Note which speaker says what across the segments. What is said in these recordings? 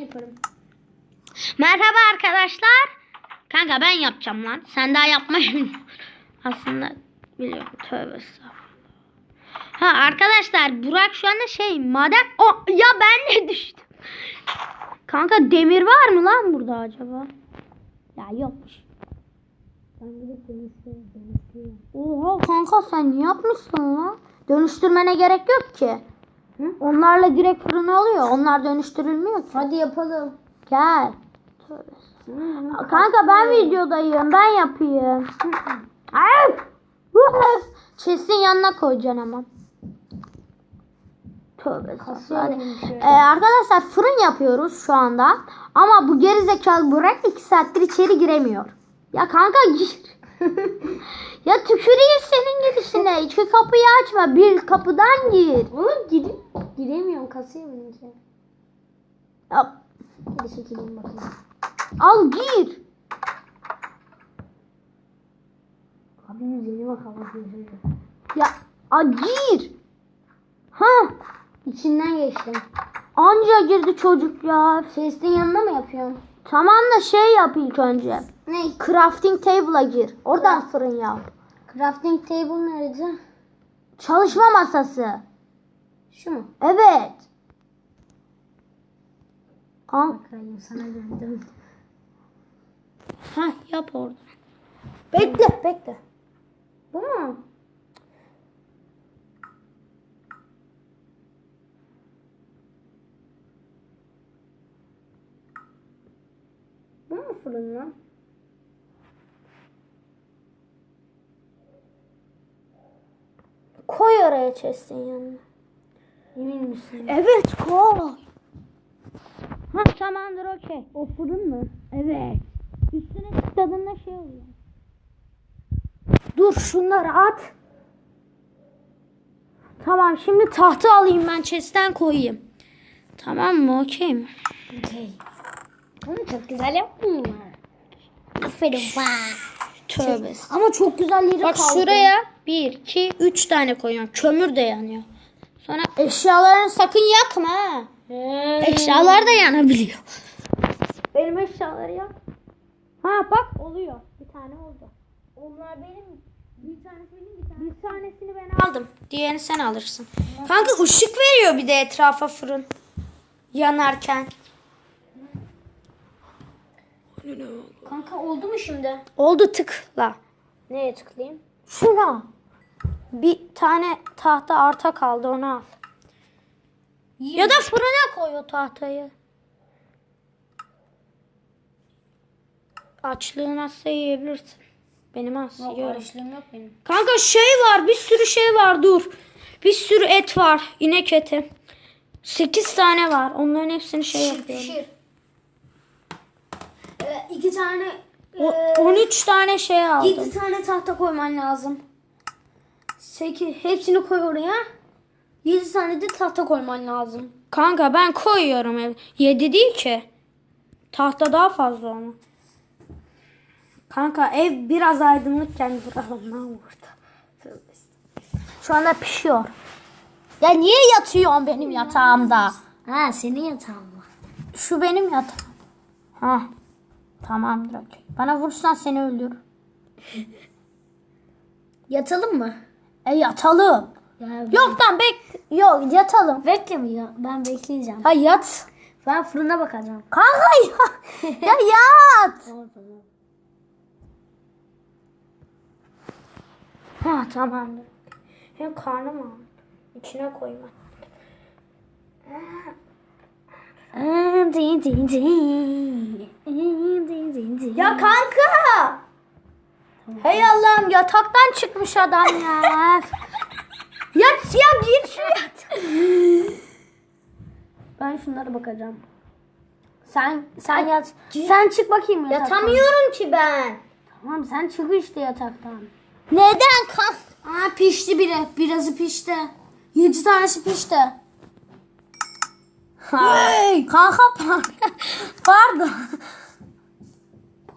Speaker 1: yaparım.
Speaker 2: Merhaba arkadaşlar. Kanka ben yapacağım lan. Sen daha yapmayı bilmiyorsun. Aslında biliyorum. Tövbe. Ha arkadaşlar Burak şu anda şey maden... O, ya ben de düştüm. Kanka demir var mı lan burada acaba? Ya yokmuş. Oha kanka sen ne yapmışsın lan? Dönüştürmene gerek yok ki. Onlarla direkt fırın oluyor. Onlar dönüştürülmüyor ki.
Speaker 1: Hadi yapalım.
Speaker 2: Gel. Kanka ben videodayım. Ben yapayım. Ay! Çesin yanına koyacaksın ama. Tövbe. Ee, arkadaşlar fırın yapıyoruz şu anda. Ama bu gerizekalı Burak 2 saattir içeri giremiyor. Ya kanka gir. ya tüküreyim senin girişine. İki kapıyı açma. Bir kapıdan gir.
Speaker 1: Oğlum gidip giremiyorum kasaya benimki.
Speaker 2: Ya,
Speaker 1: Hadi çekileyim bakayım.
Speaker 2: al gir.
Speaker 1: Abimiz yeni bakalım.
Speaker 2: Ya a, gir. Ha
Speaker 1: İçinden geçtim.
Speaker 2: anca girdi çocuk ya.
Speaker 1: Chest'in yanına mı yapıyorsun?
Speaker 2: Tamam da şey yap ilk önce.
Speaker 1: Ne?
Speaker 2: Crafting table'a gir. Oradan fırın yap.
Speaker 1: Crafting table nerede?
Speaker 2: Çalışma masası.
Speaker 1: Şu mu?
Speaker 2: Evet. Kan
Speaker 1: Bakayım sana döndüm.
Speaker 2: ha yap orada.
Speaker 1: Bekle bekle. Bu mu? Bu mu fırın lan?
Speaker 2: Koy oraya chest'in yanına.
Speaker 1: Emin misin?
Speaker 2: Evet koy. Ha tamamdır okey.
Speaker 1: O fırın mı?
Speaker 2: Evet. Üstüne tıkladığında şey oluyor. Dur şunları at. Tamam şimdi tahta alayım ben chest'ten koyayım. Tamam mı okey mi?
Speaker 1: Okey. Onu çok güzel yaptın mı? Aferin bak.
Speaker 2: Tövbe.
Speaker 1: Ama çok güzel yeri
Speaker 2: Bak
Speaker 1: kaldı.
Speaker 2: şuraya 1, 2, 3 tane koyuyorum. Kömür de yanıyor. Sonra eşyalarını sakın yakma. ha. Eşyalar da yanabiliyor. Benim eşyaları yak. Ha bak oluyor. Bir tane oldu.
Speaker 1: Onlar benim. Bir tanesi benim bir tanesi.
Speaker 2: Bir tanesini ben aldım. Diğerini sen alırsın. Kanka ışık veriyor bir de etrafa fırın. Yanarken.
Speaker 1: Kanka oldu mu şimdi?
Speaker 2: Oldu tıkla.
Speaker 1: Neye tıklayayım?
Speaker 2: Şuna. Bir tane tahta arta kaldı onu al. Ya da fırına koy o tahtayı. Açlığın azsa yiyebilirsin. Benim az
Speaker 1: Yok
Speaker 2: yiyorum.
Speaker 1: açlığım yok benim.
Speaker 2: Kanka şey var bir sürü şey var dur. Bir sürü et var. inek eti. 8 tane var. Onların hepsini şey yapıyorum.
Speaker 1: Pişir. Ee, iki tane
Speaker 2: O, 13 tane şey aldım.
Speaker 1: Yedi tane tahta koyman lazım. Sekiz, hepsini koy oraya. Yedi tane de tahta koyman lazım.
Speaker 2: Kanka ben koyuyorum ev. 7 değil ki. Tahta daha fazla onu. Kanka ev biraz aydınlıkken duralım lan burada. Şu anda pişiyor. Ya niye yatıyorsun benim yatağımda?
Speaker 1: Ha senin yatağın mı?
Speaker 2: Şu benim yatağım. Ha. Tamamdır okey. Bana vursan seni öldürürüm.
Speaker 1: Yatalım mı?
Speaker 2: E yatalım.
Speaker 1: Ya,
Speaker 2: Yok lan bek. Yok yatalım.
Speaker 1: Bekle mi ya? Ben bekleyeceğim.
Speaker 2: Ha yat.
Speaker 1: Ben fırına bakacağım.
Speaker 2: Kanka ya. ya yat. Ha tamamdır. Hem karnım ağrıdı. İçine koyma. Ya kanka. Hey Allah'ım yataktan çıkmış adam ya. yat ya gir şu yat.
Speaker 1: Ben şunlara bakacağım.
Speaker 2: Sen sen yat.
Speaker 1: Sen çık bakayım yataktan.
Speaker 2: Yatamıyorum ki ben.
Speaker 1: Tamam sen çık işte yataktan.
Speaker 2: Neden kan?
Speaker 1: Aa pişti biri. Birazı pişti. Yedi tanesi pişti.
Speaker 2: Hey. Kanka pardon. pardon.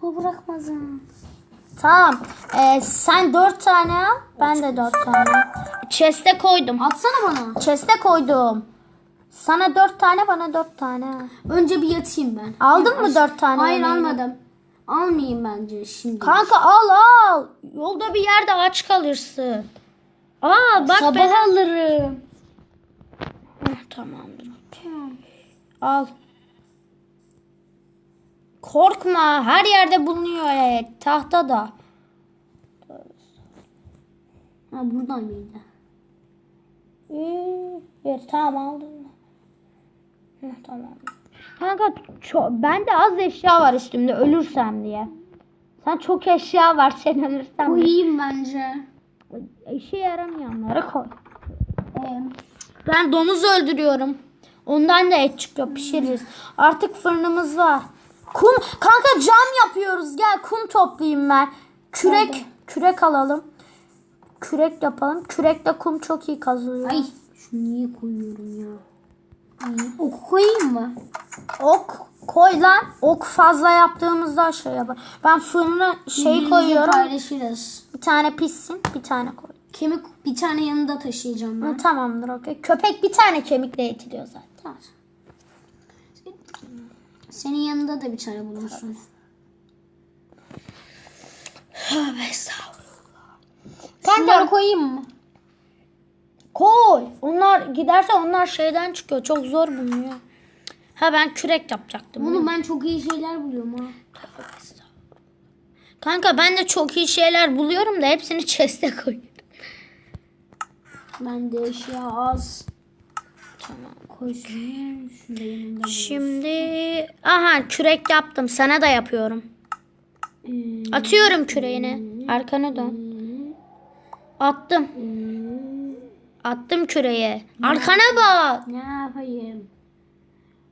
Speaker 1: Bu bırakmasın.
Speaker 2: Tamam. Ee, sen dört tane al. Ben de dört tane. Chest'e koydum.
Speaker 1: Atsana bana.
Speaker 2: Chest'e koydum. Sana dört tane bana dört tane.
Speaker 1: Önce bir yatayım ben.
Speaker 2: Aldın mı dört tane
Speaker 1: Hayır
Speaker 2: yemeğini?
Speaker 1: almadım. Almayayım bence şimdi.
Speaker 2: Kanka al al. Yolda bir yerde aç kalırsın. Aa bak
Speaker 1: Sabah
Speaker 2: ben...
Speaker 1: alırım.
Speaker 2: Heh, tamamdır. Al. Korkma. Her yerde bulunuyor et. Tahta da.
Speaker 1: Ha buradan mıydı?
Speaker 2: Ver tamam aldım. Hı, tamam. Kanka ço- bende az eşya var üstümde ölürsem diye. Sen çok eşya var sen ölürsen.
Speaker 1: Koyayım bence.
Speaker 2: İşe yaramayanları koy.
Speaker 1: Ee,
Speaker 2: Ben domuz öldürüyorum. Ondan da et çıkıyor pişiririz. Artık fırınımız var. Kum kanka cam yapıyoruz. Gel kum toplayayım ben. Kürek
Speaker 1: Nerede?
Speaker 2: kürek alalım. Kürek yapalım. Kürekle kum çok iyi kazılıyor.
Speaker 1: ay şunu niye koyuyorum ya? Ay, oku koyayım mı?
Speaker 2: Ok koy lan. Ok fazla yaptığımızda şey yapar. Ben fırına şey koyuyorum.
Speaker 1: Paylaşırız.
Speaker 2: Bir tane pişsin, bir tane koy.
Speaker 1: Kemik bir tane yanında taşıyacağım ben.
Speaker 2: Hı, tamamdır okey. Köpek bir tane kemikle etiliyor zaten.
Speaker 1: Tamam. Senin yanında da bir tane bulunsun.
Speaker 2: Tövbe estağfurullah.
Speaker 1: Şunları koyayım mı?
Speaker 2: Koy. Onlar giderse onlar şeyden çıkıyor. Çok zor bulunuyor. Ha ben kürek yapacaktım.
Speaker 1: Oğlum ben çok iyi şeyler buluyorum ha.
Speaker 2: Tövbe estağfurullah. Kanka ben de çok iyi şeyler buluyorum da hepsini chest'e koyuyorum.
Speaker 1: Ben de eşya az.
Speaker 2: Tamam.
Speaker 1: Koy şunu. Da.
Speaker 2: Şimdi aha kürek yaptım. Sana da yapıyorum.
Speaker 1: Ee,
Speaker 2: Atıyorum küreğini. Arkana dön. Attım. Attım küreğe. Arkana bak.
Speaker 1: ne yapayım?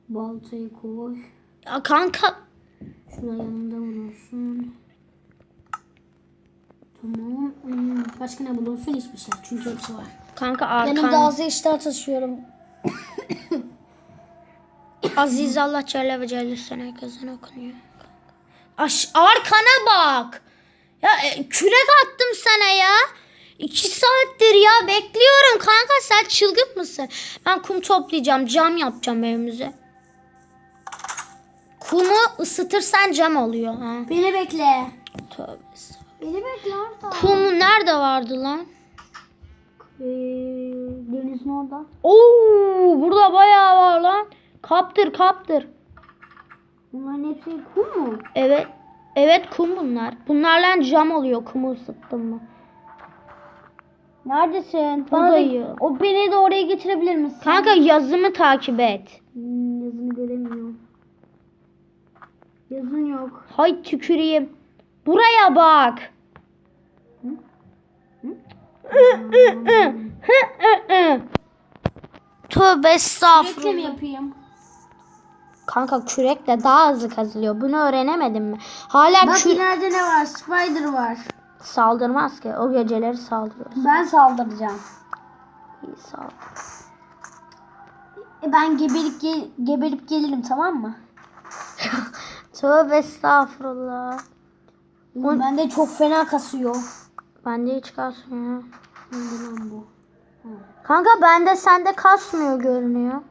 Speaker 1: Baltayı koy.
Speaker 2: Ya kanka.
Speaker 1: Şurada yanında bulunsun. Tamam. Hmm, Başka ne bulunsun? Hiçbir şey. Çünkü hepsi var.
Speaker 2: Kanka
Speaker 1: Yanımda
Speaker 2: arkan.
Speaker 1: az eşya taşıyorum.
Speaker 2: Aziz Allah Celle ve Celle herkesten okunuyor. Aş arkana bak. Ya e, kürek attım sana ya. İki saattir ya bekliyorum kanka sen çılgın mısın? Ben kum toplayacağım cam yapacağım evimize. Kumu ısıtırsan cam oluyor. Ha.
Speaker 1: Beni bekle.
Speaker 2: Tövbe.
Speaker 1: Beni bekle orada.
Speaker 2: Kum nerede vardı lan?
Speaker 1: Ee, denizin orada.
Speaker 2: Oo burada bayağı var lan. Kaptır kaptır.
Speaker 1: Bunların hepsi kum mu?
Speaker 2: Evet. Evet kum bunlar. Bunlarla cam oluyor kumu ısıttın mı?
Speaker 1: Neredesin? Bana da-
Speaker 2: Buradayım.
Speaker 1: o beni de oraya getirebilir misin?
Speaker 2: Kanka yazımı takip et.
Speaker 1: Hmm, yazını göremiyorum. Yazın yok.
Speaker 2: Hay tüküreyim. Buraya bak. Tövbe estağfurullah.
Speaker 1: mi yapayım?
Speaker 2: Kanka kürekle daha hızlı kazılıyor. Bunu öğrenemedin mi? Hala
Speaker 1: Bak
Speaker 2: kü-
Speaker 1: ileride ne var? Spider var.
Speaker 2: saldırmaz ki. O geceleri saldırıyor.
Speaker 1: Ben saldıracağım.
Speaker 2: İyi saldır.
Speaker 1: E ben geberip gel- geberip gelirim tamam mı?
Speaker 2: Tövbe estağfurullah.
Speaker 1: Oğlum bende çok fena kasıyor.
Speaker 2: Bende hiç kasmıyor.
Speaker 1: Nerede lan bu?
Speaker 2: Kanka bende sende kasmıyor görünüyor.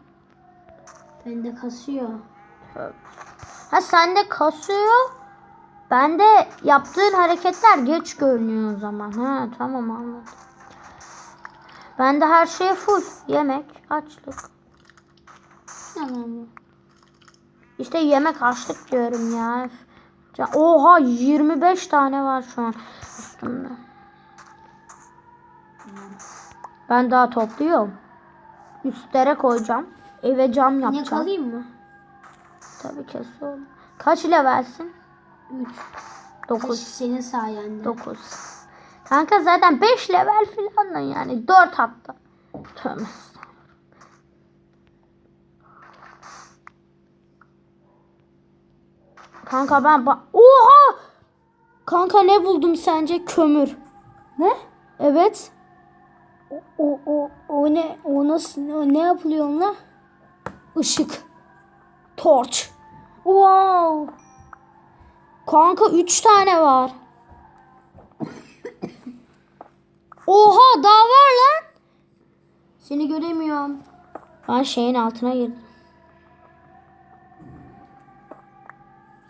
Speaker 1: Bende kasıyor.
Speaker 2: Ha sende kasıyor. Bende yaptığın hareketler geç görünüyor o zaman. Ha tamam anladım. Bende her şey full. Yemek, açlık.
Speaker 1: Bu?
Speaker 2: İşte yemek açlık diyorum ya. Oha 25 tane var şu an üstümde. Ben daha topluyorum. Üstlere koyacağım. Eve cam
Speaker 1: Ne
Speaker 2: yapacağım.
Speaker 1: kalayım mı?
Speaker 2: Tabii kesin. Kaç levelsin?
Speaker 1: 3.
Speaker 2: 9.
Speaker 1: Senin sayende.
Speaker 2: 9. Kanka zaten 5 level falan da yani 4 hatta. Tövbe. Kanka ben ba- Oha! Kanka ne buldum sence? Kömür.
Speaker 1: Ne?
Speaker 2: Evet.
Speaker 1: O, o, o ne? O nasıl? O ne yapılıyor onunla?
Speaker 2: Işık. Torç.
Speaker 1: Wow.
Speaker 2: Kanka 3 tane var. Oha daha var lan.
Speaker 1: Seni göremiyorum.
Speaker 2: Ha şeyin altına girdim.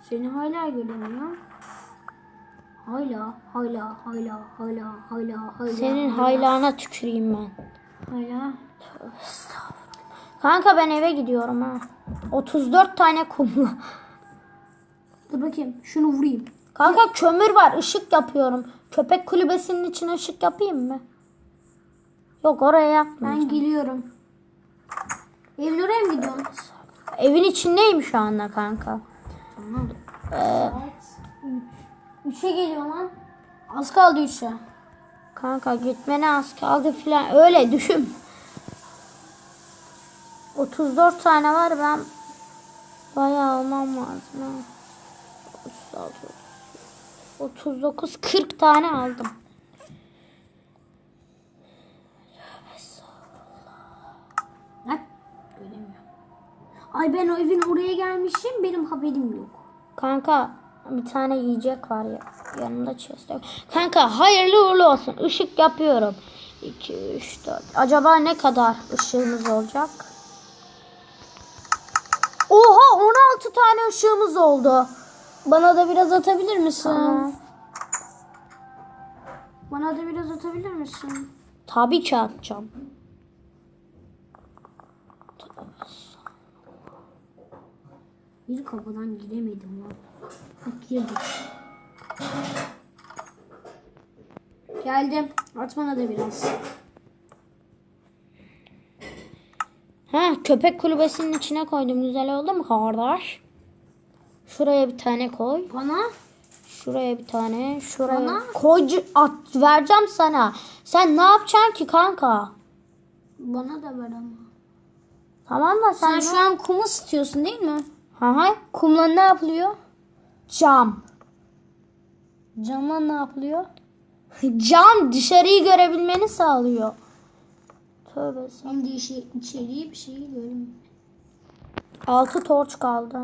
Speaker 1: Seni hala göremiyorum. Hala, hala, hala, hala, hala, hala.
Speaker 2: Senin haylana tüküreyim ben.
Speaker 1: hala.
Speaker 2: Kanka ben eve gidiyorum ha. 34 tane kumla.
Speaker 1: Dur bakayım, şunu vurayım.
Speaker 2: Kanka kömür var. ışık yapıyorum. Köpek kulübesinin içine ışık yapayım mı? Yok oraya yapmayacağım.
Speaker 1: Ben geliyorum. Evin oraya mı gidiyorsun?
Speaker 2: Evin içindeyim şu anda kanka.
Speaker 1: Tamam.
Speaker 2: Ee.
Speaker 1: Üçe geliyor lan. Az kaldı üçe.
Speaker 2: kanka gitmene az kaldı filan. Öyle düşün. 34 tane var ben bayağı almam lazım. ha. 36, 39 40 tane aldım.
Speaker 1: Ay ben o evin oraya gelmişim benim haberim yok.
Speaker 2: Kanka bir tane yiyecek var ya. Yanımda chest yok. Kanka hayırlı uğurlu olsun. Işık yapıyorum. 2, 3, 4. Acaba ne kadar ışığımız olacak? Oha 16 tane ışığımız oldu.
Speaker 1: Bana da biraz atabilir misin?
Speaker 2: Tamam.
Speaker 1: Bana da biraz atabilir misin?
Speaker 2: Tabii ki atacağım.
Speaker 1: Bir kapıdan giremedim lan. Bak girdik. Geldim. At bana da biraz.
Speaker 2: Ha köpek kulübesinin içine koydum. Güzel oldu mu kardeş? Şuraya bir tane koy.
Speaker 1: Bana?
Speaker 2: Şuraya bir tane. Şuraya.
Speaker 1: Bana?
Speaker 2: Koycu at vereceğim sana. Sen ne yapacaksın ki kanka?
Speaker 1: Bana da ver ama.
Speaker 2: Tamam da sen,
Speaker 1: Sen şu an kumu ısıtıyorsun değil mi?
Speaker 2: Hı hı.
Speaker 1: Kumla ne yapılıyor?
Speaker 2: Cam.
Speaker 1: Camla ne yapılıyor?
Speaker 2: Cam dışarıyı görebilmeni sağlıyor. Tövbe sen.
Speaker 1: İşi, içeriği bir şeyi görmüyorum.
Speaker 2: Altı torç kaldı.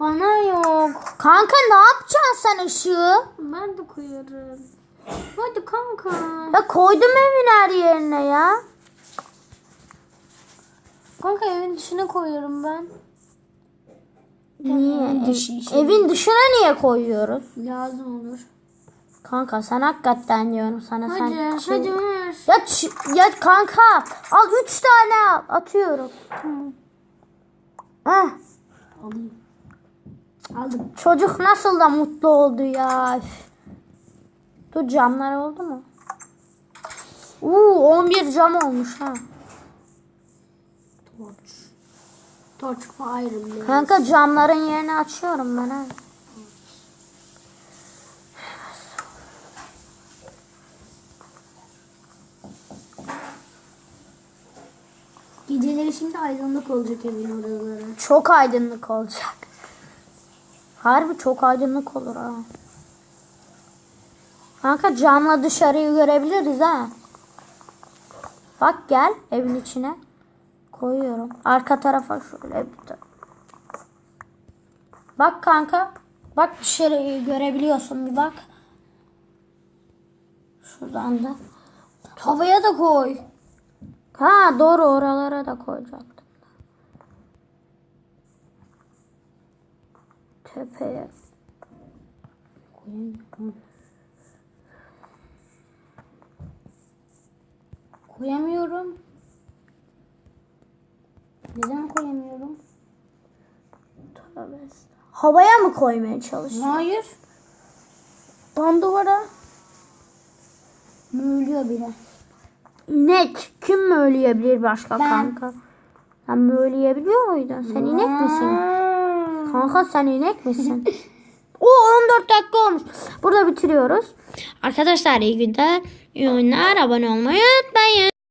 Speaker 1: Bana yok.
Speaker 2: Kanka ne yapacaksın sen ışığı?
Speaker 1: Ben de koyarım. Hadi kanka.
Speaker 2: Ya koydum evin her yerine ya.
Speaker 1: Kanka evin dışına koyuyorum ben.
Speaker 2: Niye?
Speaker 1: Evin
Speaker 2: Ev-
Speaker 1: dışı işte.
Speaker 2: evin dışına niye koyuyoruz?
Speaker 1: Lazım olur.
Speaker 2: Kanka sen hakikaten diyorum sana
Speaker 1: Hadi,
Speaker 2: sen. çıl-
Speaker 1: hadi ver.
Speaker 2: Ya, ya kanka al üç tane al. Atıyorum.
Speaker 1: Tamam.
Speaker 2: Heh,
Speaker 1: Alayım. Aldım.
Speaker 2: çocuk nasıl da mutlu oldu ya. Dur camlar oldu mu? Uuu 11 cam olmuş ha.
Speaker 1: Torch fire bile.
Speaker 2: Kanka camların yerini açıyorum ben ha.
Speaker 1: Geceleri şimdi aydınlık olacak evin oraları.
Speaker 2: Çok aydınlık olacak. Harbi çok aydınlık olur ha. Kanka camla dışarıyı görebiliriz ha. Bak gel evin içine. Koyuyorum. Arka tarafa şöyle bir de. Bak kanka. Bak dışarıyı görebiliyorsun bir bak. Şuradan da.
Speaker 1: Havaya da koy.
Speaker 2: Ha doğru oralara da koyacaktım. Tepeye. Koyamıyorum.
Speaker 1: Neden koyamıyorum?
Speaker 2: Tövbe. Havaya mı koymaya çalışıyorsun?
Speaker 1: Hayır.
Speaker 2: Tam duvara.
Speaker 1: Müğlüyor bile.
Speaker 2: İnek. Kim möleyebilir başka
Speaker 1: Ben.
Speaker 2: kanka? Sen möleyebiliyor muydun? Sen inek misin? Kanka sen inek misin? O 14 dakika olmuş. Burada bitiriyoruz. Arkadaşlar iyi günler. İyi oyunlar. Abone olmayı unutmayın.